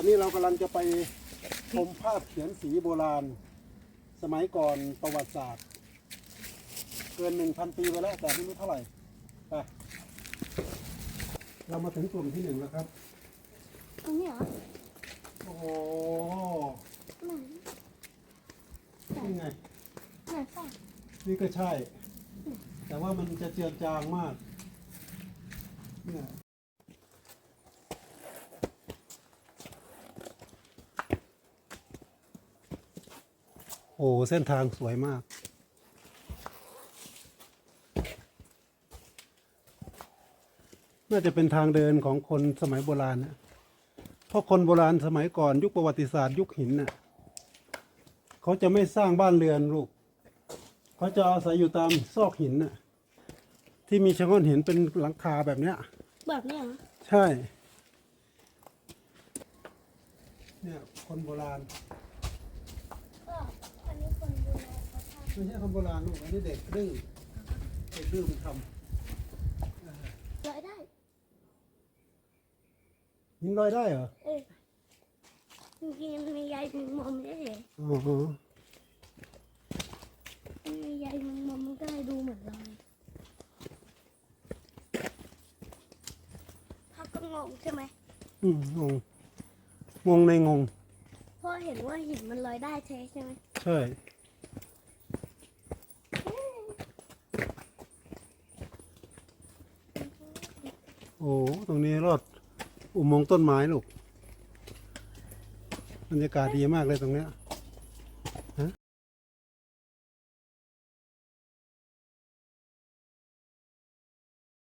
อนนี้เรากำลังจะไปชมภาพเขียนสีโบราณ สมัยก่อนประวัติศาสตร์ เกินหนึ่งพันปีไปแล้วแต่ไม่รู้เท่าไหร่ไปเรามาถึงกลุ่มที่หนึ่งแล้วครับอันนี้เหรอโอ้โหไหนนี่ไง ไหนป่ะนี่ก็ใช่ แต่ว่ามันจะเจือนจางมากเนี่ย โอ้เส้นทางสวยมาก น่าจะเป็นทางเดินของคนสมัยโบราณนะเพราะคนโบราณสมัยก่อนยุคประวัติศาสตร์ยุคหินน่ะเขาจะไม่สร้างบ้านเรือนลูกเขาจะอาศัยอยู่ตามซอกหินน่ะที่มีชะง่อนหินเป็นหลังคาแบบเนี้ย แบบนี้เหรอใช่ เนี่ยคนโบราณ ก็อันนี้คนดูแลเขาท ไม่ใช่คนโบราณลูกอันนี้เด็กดื้อเด็กดื้อมันทำลอยได้ำหินลอยได้เหรอเออจริงๆมันมีใยแมงมุมด้วยเหรออ๋อมันมีใยแมงมุมมันก็เลยดูเหมือนลอยพักก็งงใช่ไหมอืมงงงงในงงเพราะเห็นว่าหินมันลอยได้แท้ใช่ไหมใช่ โอ้ตรงนี้รอดอุโมงค์ต้นไม้ลูกบรรยากาศดีมากเลยตรงเนี้ย